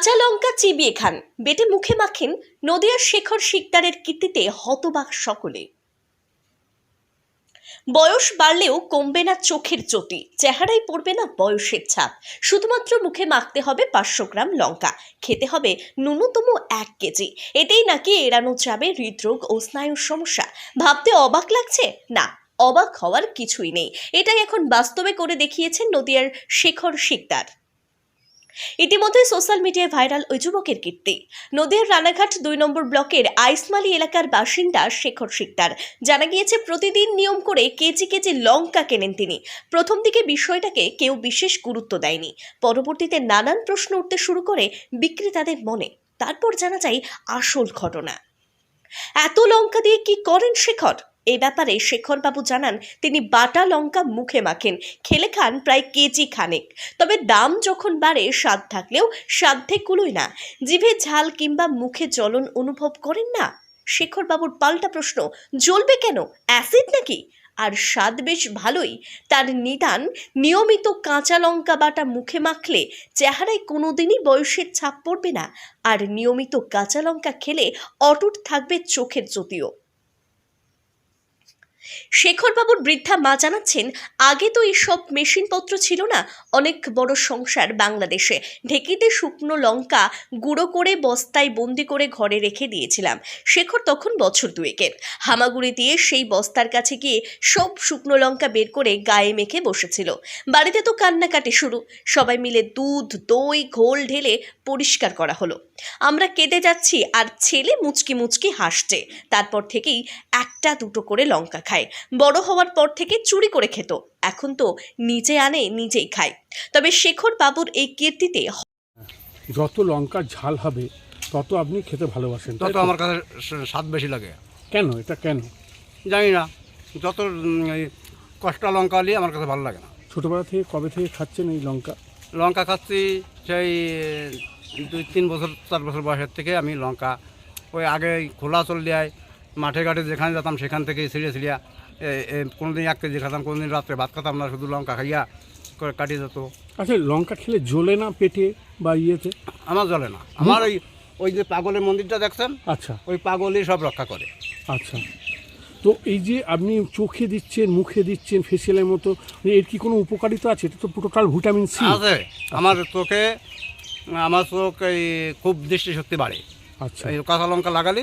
কাঁচা লঙ্কা চিবিয়ে খান। বেটে মুখে মাখেন নদিয়ার শেখর শিকদারের কীর্তিতে হতবাক সকলে। বয়স বাড়লেও কমবে না চোখের চটি চেহারায় পড়বে না বয়সের ছাপ। শুধুমাত্র মুখে মাখতে হবে পাঁচশো গ্রাম লঙ্কা। খেতে হবে ন্যূনতম এক কেজি। এতেই নাকি এড়ানো যাবে হৃদরোগ ও স্নায়ুর সমস্যা। ভাবতে অবাক লাগছে? না, অবাক হওয়ার কিছুই নেই। এটাই এখন বাস্তবে করে দেখিয়েছেন নদিয়ার শেখর শিকদার। ইতিমধ্যে সোশ্যাল মিডিয়ায় ভাইরাল ওই যুবকের কীর্তি। নদীর রানাঘাট দুই নম্বর ব্লকের আইসমালি এলাকার বাসিন্দা শেখর শিকদার। জানা গিয়েছে, প্রতিদিন নিয়ম করে কেজি কেজি লঙ্কা কেনেন তিনি। প্রথম দিকে বিষয়টাকে কেউ বিশেষ গুরুত্ব দেয়নি। পরবর্তীতে নানান প্রশ্ন উঠতে শুরু করে বিক্রেতাদের মনে। তারপর জানা যায়, আসল ঘটনা। এত লঙ্কা দিয়ে কি করেন শেখর? এই ব্যাপারে শেখরবাবু জানান, তিনি বাটা লঙ্কা মুখে মাখেন, খেলে খান প্রায় কেজি খানেক। তবে দাম যখন বাড়ে, স্বাদ থাকলেও সাধ্যে কুলোয় না। জিভে ঝাল কিংবা মুখে জ্বলন অনুভব করেন না? শেখরবাবুর পাল্টা প্রশ্ন, জ্বলবে কেন? অ্যাসিড নাকি? আর স্বাদ বেশ ভালোই। তার নিদান, নিয়মিত কাঁচা লঙ্কা বাটা মুখে মাখলে চেহারায় কোনোদিনই বয়সের ছাপ পড়বে না। আর নিয়মিত কাঁচা লঙ্কা খেলে অটুট থাকবে চোখের জ্যোতিও। শেখরবাবুর বৃদ্ধা মা জানাচ্ছেন, আগে তো এইসব মেশিনপত্র ছিল না, অনেক বড় সংসার বাংলাদেশে। ঢেকিতে শুকনো লঙ্কা গুঁড়ো করে বস্তায় বন্দি করে ঘরে রেখে দিয়েছিলাম। শেখর তখন বছর দুয়েকের। হামাগুড়ি দিয়ে সেই বস্তার কাছে গিয়ে সব শুকনো লঙ্কা বের করে গায়ে মেখে বসেছিল। বাড়িতে তো কান্নাকাটি শুরু। সবাই মিলে দুধ, দই, ঘোল ঢেলে পরিষ্কার করা হলো। আমরা কেঁদে যাচ্ছি আর ছেলে মুচকি মুচকি হাসছে। তারপর থেকেই একটা দুটো করে লঙ্কা খায়। বড় হওয়ার পর থেকে চুরি করে খেত। এখন তো নিজে আনে নিজেই খায়। তবে শেখর বাবুর এই কীর্তিতে যত লঙ্কার ঝাল হবে তত আপনি খেতে ভালোবাসেন তত আমার কাছে স্বাদ বেশি লাগে। কেন? এটা কেন? জানি না। যত কষ্টা লঙ্কা হলে আমার কাছে ভালো লাগে না। ছোটোবেলা থেকে কবে থেকে খাচ্ছেন এই লঙ্কা? লঙ্কা খাচ্ছি সেই দুই তিন বছর চার বছর বয়সের থেকে আমি লঙ্কা। ওই আগে খোলা চল দেয় মাঠে ঘাটে যেখানে যেতাম সেখান থেকে ছিঁড়ে ছিঁড়িয়া কোনো দিন এক কেজি খেতাম কোনো দিন রাত্রে ভাত খেতাম না শুধু লঙ্কা খাইয়া করে কাটিয়ে যেত। আচ্ছা লঙ্কা খেলে জ্বলে না পেটে বা ইয়েতে? আমার জ্বলে না। আমার ওই ওই যে পাগলের মন্দিরটা দেখছেন? আচ্ছা। ওই পাগলই সব রক্ষা করে। আচ্ছা। তো এই যে আপনি চোখে দিচ্ছেন মুখে দিচ্ছেন ফেসিয়ালের মতো এর কি কোনো উপকারিতা আছে? এটা তো টোটাল ভিটামিন সি আছে। আমার চোখে আমার চোখ এই খুব দৃষ্টিশক্তি বাড়ে। আচ্ছা। এই কাঁচা লঙ্কা লাগালি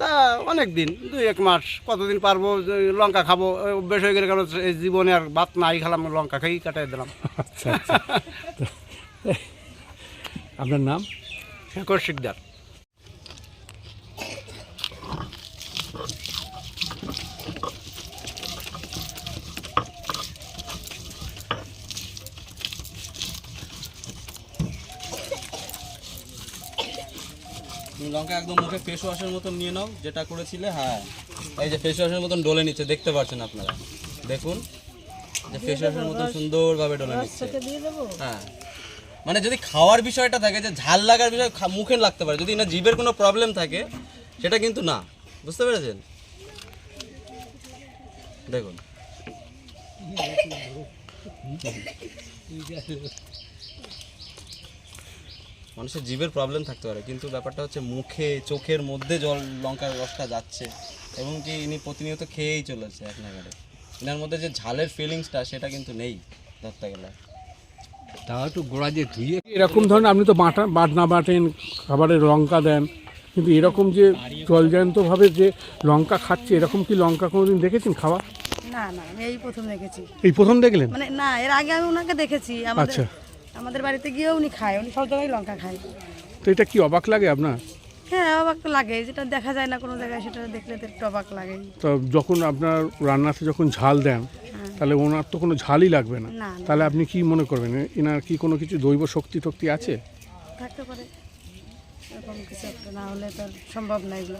তা অনেক দিন দুই এক মাস। কতদিন পারব লঙ্কা খাব অভ্যেস হয়ে গেলে কারণ এই জীবনে আর ভাত নাই খেলাম লঙ্কা খেয়েই কাটাই দিলাম। আচ্ছা আচ্ছা। আপনার নাম? শেখর লঙ্কা একদম মুখে ফেস ওয়াশের মতন নিয়ে নাও যেটা করেছিলে হ্যাঁ। এই যে ফেস ওয়াশের মতন ডলে নিচ্ছে দেখতে পাচ্ছেন আপনারা। দেখুন যে ফেস ওয়াশের মতন সুন্দরভাবে ডলে নিচ্ছে। হ্যাঁ। মানে যদি খাওয়ার বিষয়টা থাকে যে ঝাল লাগার বিষয় খা- মুখে লাগতে পারে। যদি না জিভের কোনো প্রবলেম থাকে সেটা কিন্তু না। বুঝতে পেরেছেন? দেখুন। মানুষের জীবের প্রবলেম থাকতে পারে। কিন্তু ব্যাপারটা হচ্ছে মুখে চোখের মধ্যে জল লঙ্কার রসটা যাচ্ছে এবং কি ইনি প্রতিনিয়ত খেয়েই চলেছে এক নাগারে এনার মধ্যে যে ঝালের ফিলিংসটা সেটা কিন্তু নেই ধরতে গেলে তাও একটু গোড়া দিয়ে ধুয়ে এরকম ধরনের আপনি তো বাটা বাটনা বাটেন খাবারে লঙ্কা দেন কিন্তু এরকম যে জলজান্তভাবে যে লঙ্কা খাচ্ছে এরকম কি লঙ্কা কোনোদিন দেখেছেন খাওয়া? না না আমি এই প্রথম দেখেছি। এই প্রথম দেখলেন? মানে না এর আগে আমি ওনাকে দেখেছি। আমাদের আচ্ছা। আমাদের বাড়িতে গিয়ে উনি খায় উনি সব জায়গায় লঙ্কা খায়। তো এটা কি অবাক লাগে আপনার? হ্যাঁ অবাক তো লাগে যেটা দেখা যায় না কোনো জায়গায় সেটা দেখলে তো একটু অবাক লাগে। তো যখন আপনার রান্নাতে যখন ঝাল দেন তাহলে ওনার তো কোনো ঝালই লাগবে না। না, না। তাহলে আপনি কি মনে করবেন? এনার কি কোনো কিছু দৈব শক্তি টক্তি আছে? থাকতে পারে। এরকম কিছু একটা না হলে তো আর সম্ভব না এগুলো।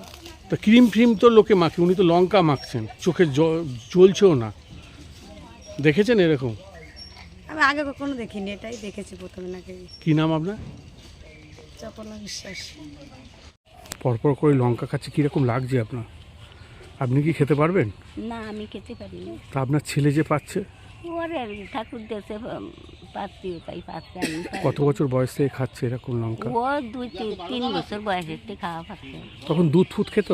তা ক্রিম ফ্রিম তো লোকে মাখে উনি তো লঙ্কা মাখছেন। চোখে জ- জ্বলছেও না। দেখেছেন এরকম? আমি আগে কখনো দেখিনি এটাই দেখেছি প্রথমে নাকি। কি নাম আপনার? চপলা বিশ্বাস। পরপর করে লঙ্কা খাচ্ছে কীরকম লাগছে আপনার? আপনি কি খেতে পারবেন? না আমি খেতে পারি না তা আপনার ছেলে যে পাচ্ছে? ওরে ঠাকুর দেশে পাচ্ছি তাই পাচ্ছে আমি কত বছর বয়স থেকে খাচ্ছে এরকম লঙ্কা? ও দুই তিন তিন বছর বয়সের থেকে খাওয়া পাচ্ছে। তখন দুধ ফুট খেত?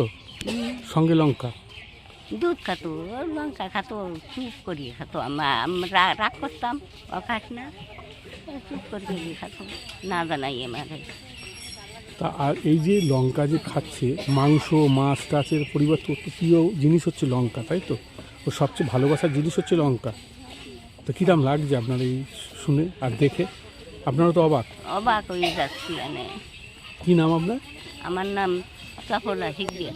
সঙ্গে লঙ্কা? দুধ খাতো লঙ্কা খাতো চুপ করিয়ে খাতো। আমা- আমরা রাগ করতাম খাস না চুপ করিয়ে খাতো না জানাই আমাকে। তা আর এই যে লঙ্কা যে খাচ্ছে মাংস মাছ টাচের পরিবর্তে প্রিয় জিনিস হচ্ছে লঙ্কা তাই তো? ও সবচেয়ে ভালোবাসার জিনিস হচ্ছে লঙ্কা। তো কীরকম লাগছে আপনার এই শুনে আর দেখে? আপনারও তো অবাক। অবাক হয়ে যাচ্ছি মানে কী নাম আপনার? আমার নাম চপলা শিখিয়ে